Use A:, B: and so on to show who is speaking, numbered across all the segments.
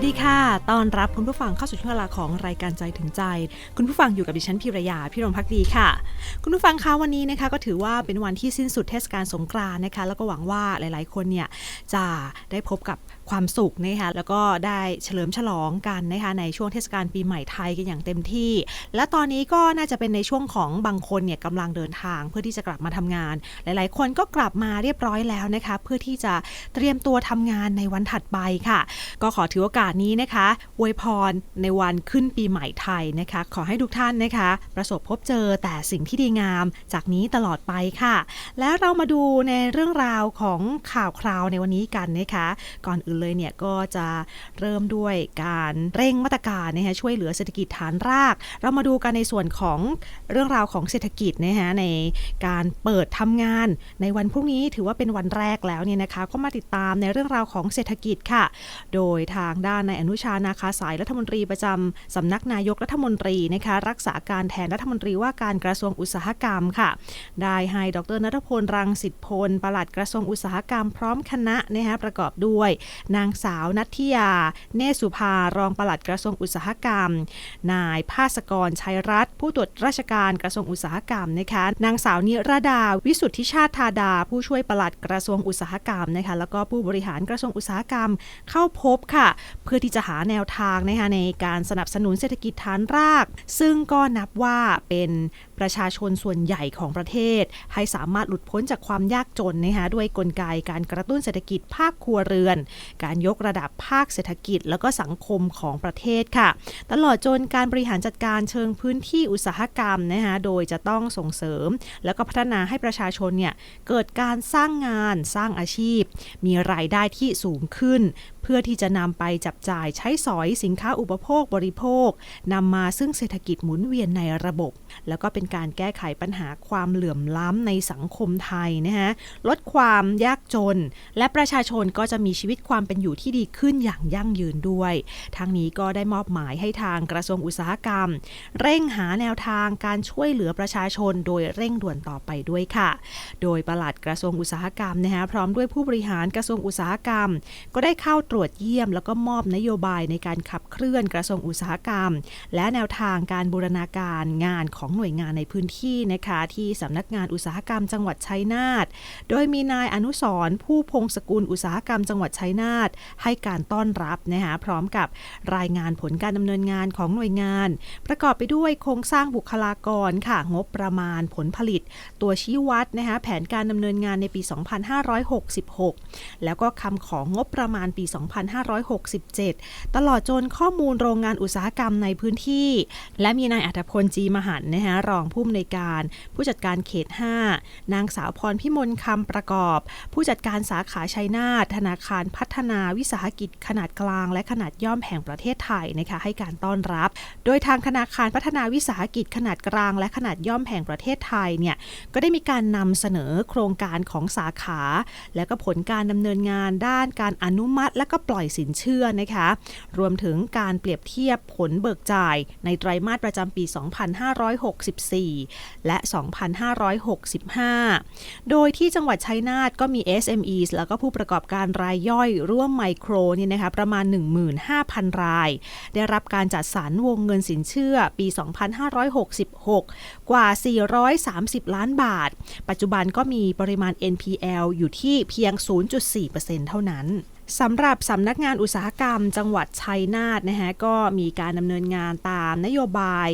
A: วัสดีค่ะ ตอนรับคุณผู้ฟังเข้าสู่ช่วงเวลาของรายการใจถึงใจ คุณผู้ฟังอยู่กับดิฉันพิรยา พิรมพักดีค่ะ คุณผู้ฟังคะวันนี้นะคะ ก็ถือว่าเป็นวันที่สิ้นสุดเทศกาลสงกรานต์นะคะ แล้วก็หวังว่าหลาย ๆ คนเนี่ยจะได้พบกับความสุขนะคะแล้วก็ได้เฉลิมฉลองกันนะคะในช่วงเทศกาลปีใหม่ไทยกันอย่างเต็มที่ และตอนนี้ก็น่าจะเป็นในช่วงของบางคนเนี่ยกำลังเดินทางเพื่อที่จะกลับมาทำงาน หลาย ๆ คนก็กลับมาเรียบร้อยแล้วนะคะ เพื่อที่จะเตรียมตัวทำงานในวันถัดไปค่ะ ก็ขอถือโอกาสนี้นะคะอวยพรในวันขึ้นปีใหม่ไทยนะคะ ขอให้ทุกท่านนะคะ ประสบพบเจอแต่สิ่งที่ดีงาม จากนี้ตลอดไปค่ะ และเรามาดูในเรื่องราวของข่าวคราวในวันนี้กันนะคะ ก่อนอื่นเลยเนี่ยก็จะเริ่มด้วยการเร่งมาตรการนะคะช่วยเหลือเศรษฐกิจฐานราก เรามาดูกันในส่วนของเรื่องราวของเศรษฐกิจนะคะในการเปิดทำงานในวันพรุ่งนี้ถือว่าเป็นวันแรกแล้วเนี่ยนะคะ ก็มาติดตามในเรื่องราวของเศรษฐกิจค่ะ โดยทางด้านนายอนุชานาคาสายรัฐมนตรีประจำสำนักนายกรัฐมนตรีนะคะรักษาการแทนรัฐมนตรีว่าการกระทรวงอุตสาหกรรมค่ะ ได้ให้ดรนัทพลรังสิตพลปลัดกระทรวงอุตสาหกรรมพร้อมคณะนะคะประกอบด้วย นางสาวนัทธิยา เนสุภารองปลัดกระทรวงอุตสาหกรรม นายภาสกรชัยรัตน์ผู้ตรวจราชการกระทรวงอุตสาหกรรมนะคะนางสาวนิรดาวิสุทธิชาติธาดา ผู้ช่วยปลัดกระทรวงอุตสาหกรรมนะคะแล้วก็ผู้บริหารกระทรวงอุตสาหกรรมเข้าพบค่ะเพื่อที่จะหาแนวทางนะคะในการสนับสนุนเศรษฐกิจฐานราก ซึ่งก็นับว่าเป็นประชาชนส่วนใหญ่ของประเทศ ให้สามารถหลุดพ้นจากความยากจนนะคะด้วยกลไกการกระตุ้นเศรษฐกิจภาคครัวเรือน การยกระดับภาคเศรษฐกิจ แล้วก็สังคมของประเทศค่ะ ตลอดจนการบริหารจัดการเชิงพื้นที่อุตสาหกรรมนะคะโดยจะต้องส่งเสริม แล้วก็พัฒนาให้ประชาชนเนี่ยเกิดการสร้างงานสร้างอาชีพ มีรายได้ที่สูงขึ้น พื่อที่จะนำไปจับจ่ายใช้สอยสินค้าอุปโภคบริโภคนำมาซึ่งเศรษฐกิจหมุนเวียนในระบบแล้วก็เป็นการแก้ไขปัญหาความเหลื่อมล้ำในสังคมไทยนะฮะลดความยากจน และประชาชนก็จะมีชีวิตความเป็นอยู่ที่ดีขึ้นอย่างยั่งยืนด้วย ทางนี้ก็ได้มอบหมายให้ทางกระทรวงอุตสาหกรรม เร่งหาแนวทางการช่วยเหลือประชาชนโดยเร่งด่วนต่อไปด้วยค่ะ โดยปลัดกระทรวงอุตสาหกรรมนะคะพร้อมด้วยผู้บริหารกระทรวงอุตสาหกรรม ก็ได้เข้าตรวจเยี่ยม แล้วก็มอบนโยบายในการขับเคลื่อนกระทรวงอุตสาหกรรม และแนวทางการบูรณาการงานของหน่วยงานในพื้นที่นะคะที่สำนักงานอุตสาหกรรมจังหวัดชัยนาท โดยมีนายอนุสรณ์ผู้พงศกุลอุตสาหกรรมจังหวัดชัยนาทให้การต้อนรับนะคะพร้อมกับรายงานผลการดำเนินงานของหน่วยงาน ประกอบไปด้วยโครงสร้างบุคลากรค่ะงบประมาณผลผลิต ตัวชี้วัดนะคะแผนการดำเนินงานในปี 2566 แล้วก็คำของงบประมาณปี 2567 ตลอดจนข้อมูลโรงงานอุตสาหกรรมในพื้นที่ และมีนายอัธพลจีมหันนะคะรองผู้อำนวยการ ผู้จัดการเขต 5 นางสาวพรพิมลคำประกอบ ผู้จัดการสาขาชัยนาทธนาคารพัฒนาวิสาหกิจขนาดกลาง และขนาดย่อมแห่งประเทศไทยนะคะให้การต้อนรับ โดยทางธนาคารพัฒนาวิสาหกิจขนาดกลาง และขนาดย่อมแห่งประเทศไทยเนี่ยก็ได้มีการนำเสนอโครงการของสาขา และก็ผลการดำเนินงานด้านการอนุมัติ และก็ปล่อยสินเชื่อนะคะรวมถึงการเปรียบเทียบผลเบิกจ่ายในไตรมาสประจำปี2564 และ 2565 โดยที่จังหวัดชัยนาทก็มี SMEs แล้วก็ผู้ประกอบการรายย่อยร่วมไมโครนี่นะคะประมาณ 15,000 ราย ได้รับการจัดสรรวงเงินสินเชื่อปี 2566 กว่า 430 ล้านบาท ปัจจุบันก็มีปริมาณ NPL อยู่ที่เพียง 0.4%เท่านั้น สำหรับสำนักงานอุตสาหกรรมจังหวัดชัยนาทนะคะก็มีการดำเนินงานตามนโยบาย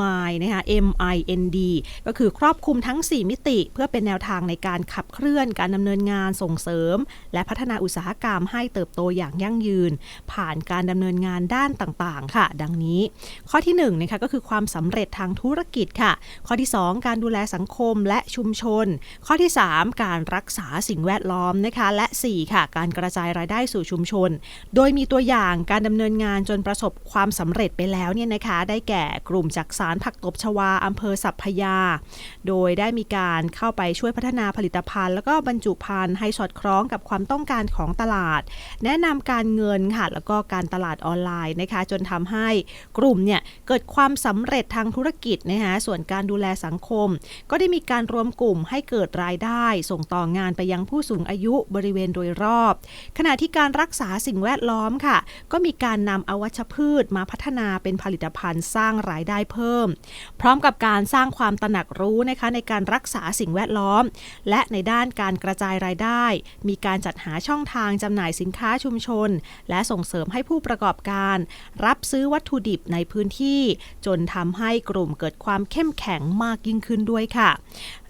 A: MIND นะคะ MIND ก็คือครอบคลุมทั้ง 4 มิติ เพื่อเป็นแนวทางในการขับเคลื่อนการดำเนินงานส่งเสริม และพัฒนาอุตสาหกรรมให้เติบโตอย่างยั่งยืน ผ่านการดำเนินงานด้านต่างๆ ค่ะ ดังนี้ ข้อที่1นะคะก็คือความสำเร็จทางธุรกิจค่ะ ข้อที่ 2 การดูแลสังคมและชุมชน ข้อที่ 3 การรักษาสิ่งแวดล้อมนะคะและ 4 ค่ะ การกระจายรายได้สู่ชุมชน โดยมีตัวอย่างการดำเนินงานจนประสบความสำเร็จไปแล้วเนี่ยนะคะได้แก่กลุ่มจักสารผักตบชวาอำเภอสัพพยา โดยได้มีการเข้าไปช่วยพัฒนาผลิตภัณฑ์ แล้วก็บรรจุภัณฑ์ให้สอดคล้องกับความต้องการของตลาด แนะนำการเงินค่ะแล้วก็การตลาดออนไลน์นะคะ จนทำให้กลุ่มเนี่ยเกิดความสำเร็จทางธุรกิจนะคะส่วนการดูแลสังคม ก็ได้มีการรวมกลุ่มให้เกิดรายได้ ส่งต่องานไปยังผู้สูงอายุบริเวณโดยรอบ ขณะที่การรักษาสิ่งแวดล้อมค่ะ ก็มีการนำอวัชพืชมาพัฒนาเป็นผลิตภัณฑ์สร้างรายได้เพิ่ม พร้อมกับการสร้างความตระหนักรู้นะคะในการรักษาสิ่งแวดล้อม และในด้านการกระจายรายได้ มีการจัดหาช่องทางจำหน่ายสินค้าชุมชน และส่งเสริมให้ผู้ประกอบการ รับซื้อวัตถุดิบในพื้นที่ จนทำให้กลุ่มเกิดความเข้มแข็งมากยิ่งขึ้นด้วยค่ะ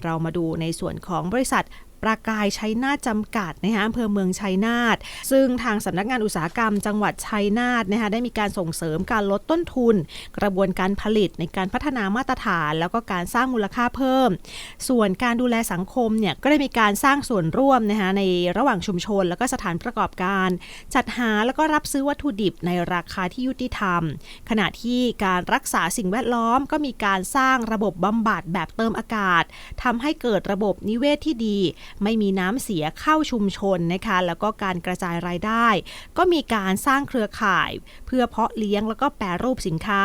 A: เรามาดูในส่วนของบริษัท ประกายชัยนาทจำกัดนะคะอำเภอเมืองชัยนาทซึ่งทางสำนักงานอุตสาหกรรม จังหวัดชัยนาทนะคะได้มีการส่งเสริมการลดต้นทุน กระบวนการผลิตในการพัฒนามาตรฐาน แล้วก็การสร้างมูลค่าเพิ่ม ส่วนการดูแลสังคมเนี่ยก็ได้มีการสร้างส่วนร่วมนะคะในระหว่างชุมชน แล้วก็สถานประกอบการ จัดหาแล้วก็รับซื้อวัตถุดิบในราคาที่ยุติธรรม ขณะที่การรักษาสิ่งแวดล้อมก็มีการสร้างระบบบำบัดแบบเติมอากาศทำให้เกิดระบบนิเวศที่ดีไม่มีน้ำเสียเข้าชุมชนนะคะแล้วก็การกระจายรายได้ ก็มีการสร้างเครือข่าย เพื่อเพาะเลี้ยงแล้วก็แปรรูปสินค้า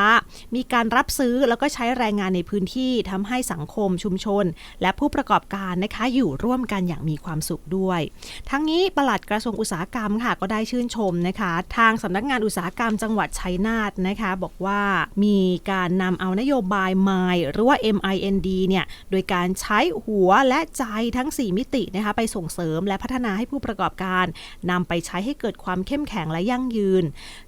A: มีการรับซื้อแล้วก็ใช้แรงงานในพื้นที่ทำให้สังคมชุมชน และผู้ประกอบการนะคะอยู่ร่วมกันอย่างมีความสุขด้วย ทั้งนี้ปลัดกระทรวงอุตสาหกรรมค่ะก็ได้ชื่นชมนะคะ ทางสำนักงานอุตสาหกรรมจังหวัดชัยนาทนะคะ บอกว่ามีการนำเอานโยบาย MIND หรือว่า MIND เนี่ยโดยการใช้หัวและใจทั้ง 4 มิตินะคะไปส่งเสริมและพัฒนาให้ผู้ประกอบการนำไปใช้ให้เกิดความเข้มแข็งและยั่งยืน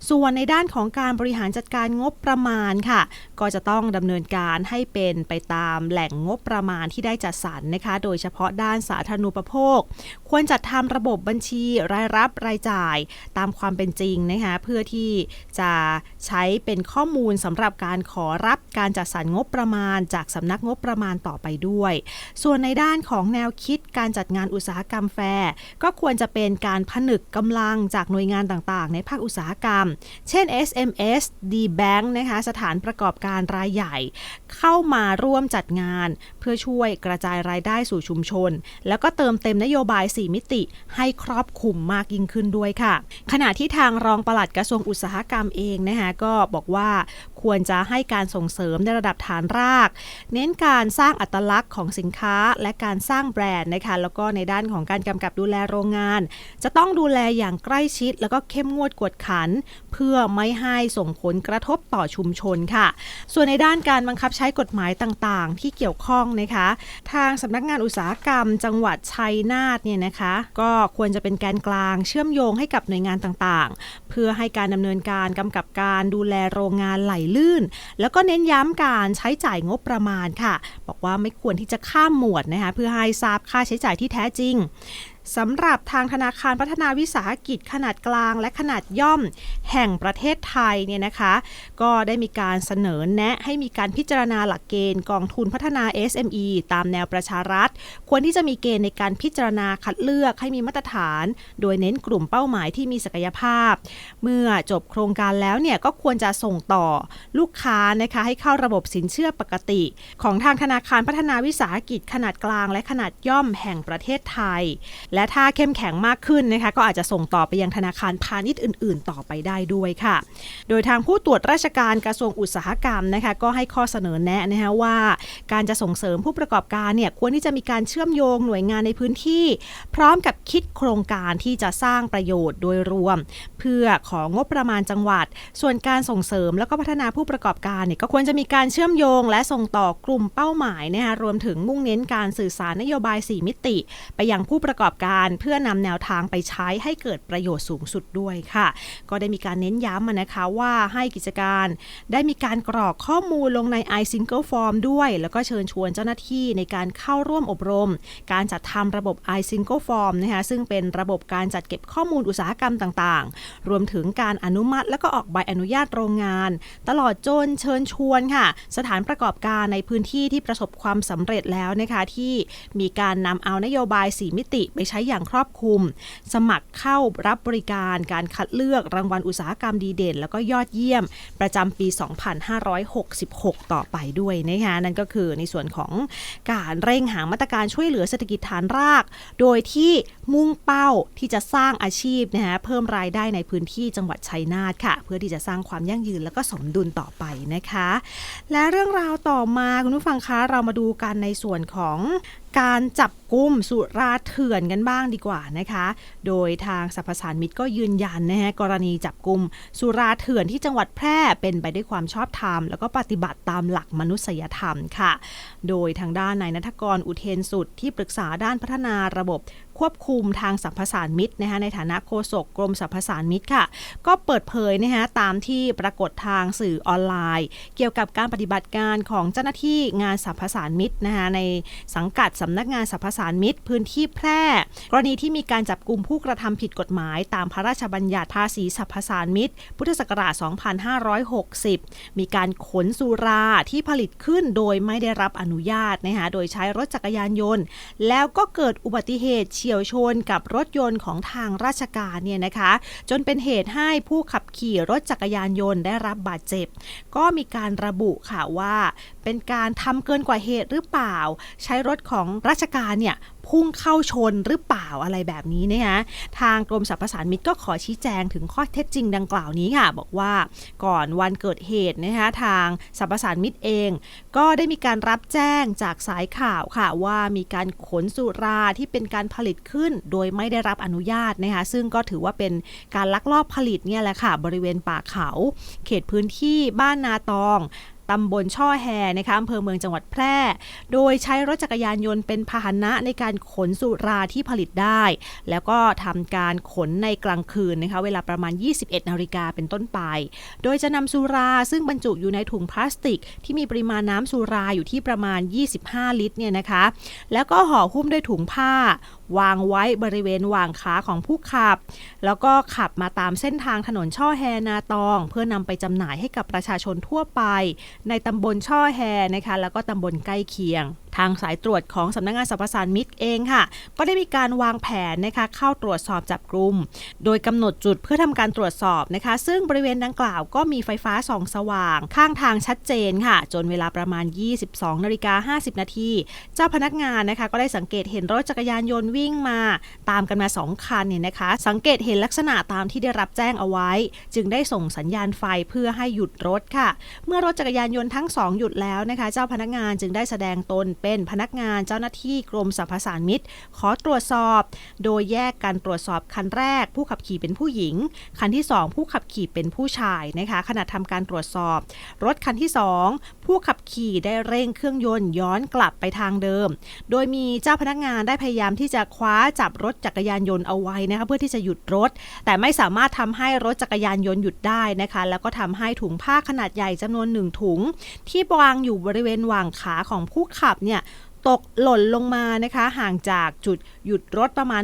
A: ส่วนในด้านของการบริหารจัดการงบประมาณค่ะ ก็จะต้องดำเนินการให้เป็นไปตามแหล่งงบประมาณที่ได้จัดสรรนะคะ โดยเฉพาะด้านสาธารณูปโภค ควรจัดทำระบบบัญชีรายรับรายจ่ายตามความเป็นจริงนะคะเพื่อที่จะใช้เป็นข้อมูลสำหรับการขอรับการจัดสรรงบประมาณ จากสำนักงบประมาณต่อไปด้วย ส่วนในด้านของแนวคิดการจจัดงานอุตสาหกรรมแฟร์ก็ควรจะเป็นการผนึกกำลังจากหน่วยงานต่างๆ ในภาคอุตสาหกรรม เช่น SMS D Bank นะคะสถานประกอบการรายใหญ่ เข้ามาร่วมจัดงาน เพื่อช่วยกระจายรายได้สู่ชุมชน แล้วก็เติมเต็มนโยบาย 4 มิติให้ครอบคลุมมากยิ่งขึ้นด้วยค่ะ ขณะที่ทางรองปลัดกระทรวงอุตสาหกรรมเองนะคะก็บอกว่า ควรจะให้การส่งเสริมในระดับฐานราก เน้นการสร้างอัตลักษณ์ของสินค้าและการสร้างแบรนด์นะคะแล้วก็ในด้านของการกำกับดูแลโรงงาน จะต้องดูแลอย่างใกล้ชิด แล้วก็เข้มงวดกวดขัน เพื่อไม่ให้ส่งผลกระทบต่อชุมชนค่ะ ส่วนในด้านการบังคับใช้กฎหมายต่างๆ ที่เกี่ยวข้องนะคะ ทางสำนักงานอุตสาหกรรม จังหวัดชัยนาทเนี่ยนะคะ ก็ควรจะเป็นแกนกลางเชื่อมโยงให้กับหน่วยงานต่างๆ เพื่อให้การดำเนินการกำกับการดูแลโรงงานไหลลื่น แล้วก็เน้นย้ำการใช้จ่ายงบประมาณค่ะ บอกว่าไม่ควรที่จะข้ามหมวดนะคะเพื่อให้ทราบค่าใช้จ่ายที่แท้จริงสำหรับทางธนาคารพัฒนาวิสาหกิจขนาดกลางและขนาดย่อมแห่งประเทศไทยเนี่ยนะคะ ก็ได้มีการเสนอแนะให้มีการพิจารณาหลักเกณฑ์กองทุนพัฒนา SME ตามแนวประชารัฐ ควรที่จะมีเกณฑ์ในการพิจารณาคัดเลือกให้มีมาตรฐาน โดยเน้นกลุ่มเป้าหมายที่มีศักยภาพ เมื่อจบโครงการแล้วเนี่ยก็ควรจะส่งต่อลูกค้านะคะให้เข้าระบบสินเชื่อปกติ ของทางธนาคารพัฒนาวิสาหกิจขนาดกลาง และขนาดย่อมแห่งประเทศไทยและถ้าเข้มแข็งมากขึ้นนะคะก็อาจจะส่งต่อไปยังธนาคารพาณิชย์อื่น ๆ ต่อไปได้ด้วยค่ะ โดยทางผู้ตรวจราชการกระทรวงอุตสาหกรรมนะคะก็ให้ข้อเสนอแนะนะคะว่า การจะส่งเสริมผู้ประกอบการเนี่ยควรที่จะมีการเชื่อมโยงหน่วยงานในพื้นที่ พร้อมกับคิดโครงการที่จะสร้างประโยชน์โดยรวม เพื่อของงบประมาณจังหวัด ส่วนการส่งเสริมแล้วก็พัฒนาผู้ประกอบการเนี่ยก็ควรจะมีการเชื่อมโยง และส่งต่อกลุ่มเป้าหมายนะคะรวมถึงมุ่งเน้นการสื่อสารนโยบาย 4 มิติ ไปยังผู้ประกอบการ เพื่อนำแนวทางไปใช้ให้เกิดประโยชน์สูงสุดด้วยค่ะ ก็ได้มีการเน้นย้ำมานะคะว่าให้กิจการ ได้มีการกรอกข้อมูลลงใน iSingle Form ด้วย แล้วก็เชิญชวนเจ้าหน้าที่ในการเข้าร่วมอบรม การจัดทำระบบ iSingle Form นะคะซึ่งเป็นระบบการจัดเก็บข้อมูลอุตสาหกรรมต่างๆ รวมถึงการอนุมัติ และก็ออกใบอนุญาตโรงงาน ตลอดจนเชิญชวนค่ะ สถานประกอบการในพื้นที่ที่ประสบความสำเร็จแล้วนะคะที่มีการนำเอานโยบาย 4 มิติไปใช้อย่างครอบคลุม สมัครเข้ารับบริการการคัดเลือกรางวัลอุตสาหกรรมดีเด่น แล้วก็ยอดเยี่ยมประจำปี 2566 ต่อไปด้วยนะคะนั่นก็คือในส่วนของการเร่งหามาตรการช่วยเหลือเศรษฐกิจฐานราก โดยที่มุ่งเป้าที่จะสร้างอาชีพนะคะเพิ่มรายได้ในพื้นที่จังหวัดชัยนาทค่ะ เพื่อที่จะสร้างความยั่งยืนแล้วก็สมดุลต่อไปนะคะ และเรื่องราวต่อมาคุณผู้ฟังคะเรามาดูกันในส่วนของการจับกุมสุราเถื่อนกันบ้างดีกว่านะคะ โดยทางสรรพสานมิตรก็ยืนยันนะฮะกรณีจับกุมสุราเถื่อนที่จังหวัดแพร่เป็นไปด้วยความชอบธรรม แล้วก็ปฏิบัติตามหลักมนุษยธรรมค่ะ โดยทางด้านนายนัทกรอุเทนสุดที่ปรึกษาด้านพัฒนาระบบ ควบคุมทางสรรพสานมิตรนะคะในฐานะโฆษกกรมสรรพสานมิตรค่ะ ก็เปิดเผยนะคะตามที่ปรากฏทางสื่อออนไลน์ เกี่ยวกับการปฏิบัติการของเจ้าหน้าที่งานสรรพสานมิตรนะคะในสังกัดสำนักงานสรรพสานมิตร พื้นที่แพร่ กรณีที่มีการจับกลุ่มผู้กระทำผิดกฎหมาย ตามพระราชบัญญัติภาษีสรรพสานมิตร พุทธศักราช 2560 มีการขนสุราที่ผลิตขึ้นโดยไม่ได้รับอนุญาตนะคะโดยใช้รถจักรยานยนต์ แล้วก็เกิดอุบัติเหตุเฉียวชนกับรถยนต์ของทางราชการเนี่ยนะคะ จนเป็นเหตุให้ผู้ขับขี่รถจักรยานยนต์ได้รับบาดเจ็บ ก็มีการระบุค่ะว่า เป็นการทำเกินกว่าเหตุหรือเปล่า ใช้รถของราชการเนี่ย พุ่งเข้าชนหรือเปล่าอะไรแบบนี้นะคะทางกรมสรรพสานมิตรก็ขอชี้แจงถึงข้อเท็จจริงดังกล่าวนี้ค่ะ บอกว่าก่อนวันเกิดเหตุนะคะทางสรรพสานมิตรเอง ก็ได้มีการรับแจ้งจากสายข่าวค่ะ ว่ามีการขนสุราที่เป็นการผลิตขึ้น โดยไม่ได้รับอนุญาตนะคะซึ่งก็ถือว่าเป็นการลักลอบผลิตเนี่ยแหละค่ะ บริเวณป่าเขา เขตพื้นที่บ้านนาตอง ตำบลช่อแฮนะคะอำเภอเมืองจังหวัดแพร่ โดยใช้รถจักรยานยนต์เป็นพาหนะในการขนสุราที่ผลิตได้ แล้วก็ทำการขนในกลางคืนนะคะเวลาประมาณ 21นาฬิกาเป็นต้นไป โดยจะนำสุราซึ่งบรรจุอยู่ในถุงพลาสติก ที่มีปริมาณน้ำสุราอยู่ที่ประมาณ 25 ลิตรเนี่ยนะคะ แล้วก็ห่อหุ้มด้วยถุงผ้า วางไว้บริเวณวางขาของผู้ขับ แล้วก็ขับมาตามเส้นทางถนนช่อแฮนาตอง เพื่อนำไปจำหน่ายให้กับประชาชนทั่วไปในตำบลช่อแฮนะคะแล้วก็ตำบลใกล้เคียงทางสายตรวจของสำนักงงานสรรพสานมิตรเองค่ะ ก็ได้มีการวางแผนนะคะเข้าตรวจสอบจับกลุ่ม โดยกำหนดจุดเพื่อทำการตรวจสอบนะคะ ซึ่งบริเวณดังกล่าวก็มีไฟฟ้าส่องสว่าง ข้างทางชัดเจนค่ะ จนเวลาประมาณ 22นาฬิกา50 นาที เจ้าพนักงานนะคะก็ได้สังเกตเห็นรถจักรยานยนต์วิ่งมา ตามกันมา 2 คันเนี่ยนะคะ สังเกตเห็นลักษณะตามที่ได้รับแจ้งเอาไว้ จึงได้ส่งสัญญาณไฟเพื่อให้หยุดรถค่ะ เมื่อรถจักรยานยนต์ทั้ง 2 หยุดแล้วนะคะ เจ้าพนักงานจึงได้แสดงตนเป็นพนักงานเจ้าหน้าที่กรมสรรพสานมิตร ขอตรวจสอบ โดยแยกการตรวจสอบคันแรก ผู้ขับขี่เป็นผู้หญิง คันที่ 2 ผู้ขับขี่เป็นผู้ชายนะคะขณะทำการตรวจสอบ รถคันที่ 2 ผู้ขับขี่ได้เร่งเครื่องยนต์ย้อนกลับไปทางเดิม โดยมีเจ้าพนักงานได้พยายามที่จะคว้าจับรถจักรยานยนต์เอาไว้นะคะเพื่อที่จะหยุดรถ แต่ไม่สามารถทำให้รถจักรยานยนต์หยุดได้นะคะ แล้วก็ทำให้ถุงผ้าขนาดใหญ่จำนวนหนึ่งถุง ที่วางอยู่บริเวณหว่างขาของผู้ขับเนี่ย ตกหล่นลงมานะคะ ห่างจากจุดหยุดรถประมาณ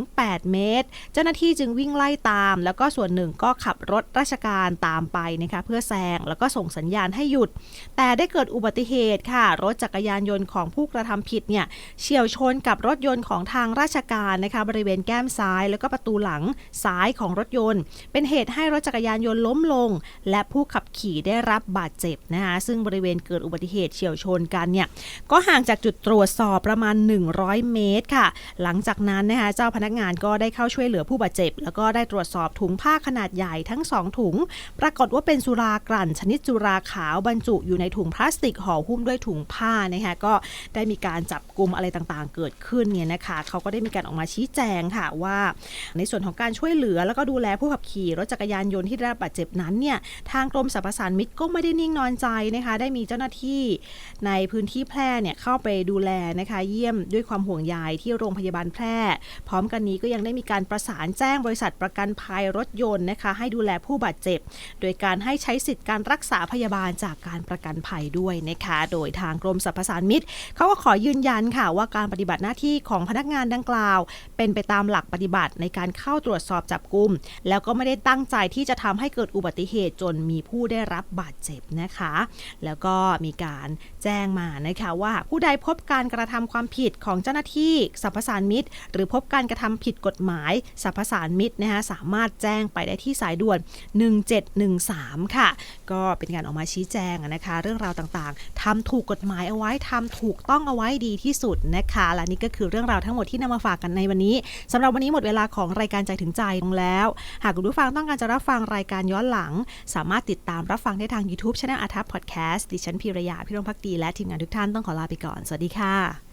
A: 6-8 เมตร เจ้าหน้าที่จึงวิ่งไล่ตาม แล้วก็ส่วนหนึ่งก็ขับรถราชการตามไปนะคะ เพื่อแซงแล้วก็ส่งสัญญาณให้หยุด แต่ได้เกิดอุบัติเหตุค่ะ รถจักรยานยนต์ของผู้กระทำผิดเนี่ยเฉียวชนกับรถยนต์ของทางราชการนะคะ บริเวณแก้มซ้าย แล้วก็ประตูหลังซ้ายของรถยนต์ เป็นเหตุให้รถจักรยานยนต์ล้มลง และผู้ขับขี่ได้รับบาดเจ็บนะคะซึ่งบริเวณเกิดอุบัติเหตุเฉียวชนกันเนี่ยก็ห่างจากจุดตรวจสอบประมาณ 100 เมตรค่ะ หลังจากนั้นนะคะเจ้าพนักงานก็ได้เข้าช่วยเหลือผู้บาดเจ็บ แล้วก็ได้ตรวจสอบถุงผ้าขนาดใหญ่ทั้ง 2 ถุง ปรากฏว่าเป็นสุรากลั่น ชนิดสุราขาวบรรจุอยู่ในถุงพลาสติกห่อหุ้มด้วยถุงผ้านะคะก็ได้มีการจับกลุ่มอะไรต่างๆ เกิดขึ้นเนี่ยนะคะเขาก็ได้มีการออกมาชี้แจงค่ะว่า ในส่วนของการช่วยเหลือแล้วก็ดูแลผู้ขับขี่รถจักรยานยนต์ที่ได้รับบาดเจ็บนั้นเนี่ยทางกรมสรรพสานมิตรก็ไม่ได้นิ่งนอนใจนะคะได้มีเจ้าหน้าที่ในพื้นที่แพร่เนี่ยเข้าไปดูแลนะคะเยี่ยมด้วยความห่วงใยที่โรงพยาบาลแพร่ พร้อมกันนี้ก็ยังได้มีการประสานแจ้งบริษัทประกันภัยรถยนต์นะคะ ให้ดูแลผู้บาดเจ็บ โดยการให้ใช้สิทธิ์การรักษาพยาบาลจากการประกันภัยด้วยนะคะ โดยทางกรมสรรพสานมิตรเขาก็ขอยืนยันค่ะว่าการปฏิบัติหน้าที่ของพนักงานดังกล่าว เป็นไปตามหลักปฏิบัติในการเข้าตรวจสอบจับกลุ่มแล้วก็ไม่ได้ตั้งใจที่จะทำให้เกิดอุบัติเหตุจนมีผู้ได้รับบาดเจ็บนะคะ แล้วก็มีการแจ้งมานะคะว่าผู้ใดพบบการกระทำความผิดของเจ้าหน้าที่สรรพสานมิตร หรือพบการกระทำผิดกฎหมายสรรพสานมิตรนะคะสามารถแจ้งไปได้ที่สายด่วน 1713 ค่ะ ก็เป็นการออกมาชี้แจงนะคะ เรื่องราวต่างๆทำถูกกฎหมายเอาไว้ทำถูกต้องเอาไว้ดีที่สุดนะคะ และนี่ก็คือเรื่องราวทั้งหมดที่นำมาฝากกันในวันนี้สำหรับวันนี้หมดเวลาของรายการใจถึงใจลงแล้ว หากคุณผู้ฟังต้องการจะรับฟังรายการย้อนหลัง สามารถติดตามรับฟังได้ทาง YouTube Channel อาทัพพอดแคสต์ดิฉันพีรยาพิรมพักดีและทีมงานทุกท่านต้องขอลาไปก่อนสวัสดีดีค่ะ